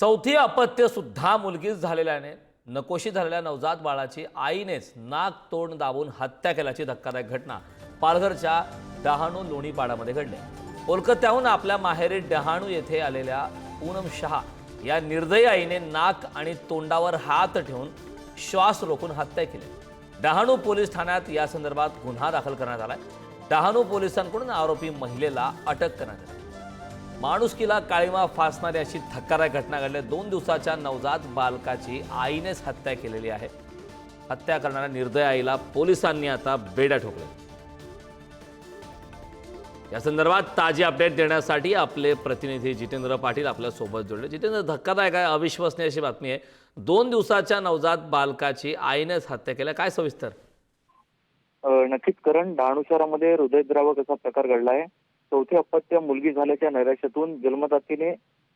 चौथी अपत्य सुद्धा मुलगीच झालेल्याने नकोशी झालेल्या नवजात बाळाची आईनेच नाक तोंड दाबून हत्या केल्याची धक्कादायक घटना पालघरच्या डहाणू लोणीपाडामध्ये घडली. कोलकात्याहून आपल्या माहेरी डहाणू येथे आलेल्या पूनम शहा या निर्दयी आईने नाक आणि तोंडावर हात ठेवून श्वास रोखून हत्या केली. डहाणू पोलीस ठाण्यात या संदर्भात गुन्हा दाखल करण्यात आलाय. डहाणू पोलिसांकडून आरोपी महिलेला अटक करण्यात आली. माणुसकीला काळीमा फासणारी अशी धक्कादायक घटना घडली. दोन दिवसाच्या नवजात बालकाची आईनेच हत्या केलेली आहे. हत्या करणाऱ्या निर्दय आईला पोलिसांनी आता बेड्या ठोकल्या. या संदर्भात ताजी अपडेट देण्यासाठी आपले प्रतिनिधी जितेंद्र पाटील आपल्यासोबत जोडले. जितेंद्र धक्कादायक आहे अविश्वसनीय अशी बातमी आहे. दोन दिवसाच्या नवजात बालकाची आईनेच हत्या केल्या. काय सविस्तर? नक्कीच करण डहाणू शहरामध्ये हृदयद्रावक असा प्रकार घडला आहे. चौथी अपत्य मुलगी झाल्याच्या नैराश्यातून जन्मदातीने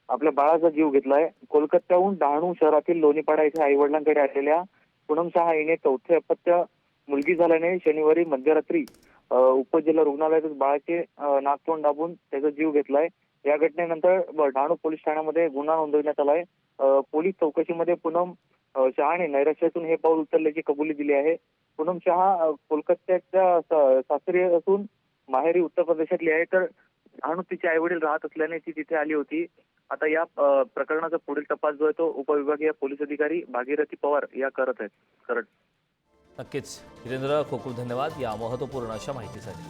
आपल्या बाळाचा जीव घेतलाय. कोलकात्याहून डहाणू शहरातील लोणीपाडा येथे आई वडिलांकडे आलेल्या पूनम शहा हिने चौथे अपत्य मुलगी झाल्याने शनिवारी मध्यरात्री उपजिल्हा रुग्णालयातच बाळाचे अ, नाकतोंड दाबून त्याचा जीव घेतलाय. या घटनेनंतर डहाणू पोलीस ठाण्यामध्ये गुन्हा नोंदवण्यात आलाय. पोलीस चौकशीमध्ये पूनम शहाने नैराश्यातून हे पाऊल उचलल्याची कबुली दिली आहे. पूनम शहा कोलकात्याच्या सासरी असून माहेरी उत्तर प्रदेशातली आहे तर अनु तिचे आई वडील राहत असल्याने ती तिथे आली होती. आता या प्रकरणाचा पुढील तपास जो आहे तो उपविभागीय पोलीस अधिकारी भागीरथी पवार या करत आहेत. करत. नक्कीच. हिरेंद्र खूप खूप धन्यवाद या महत्त्वपूर्ण अशा माहितीसाठी.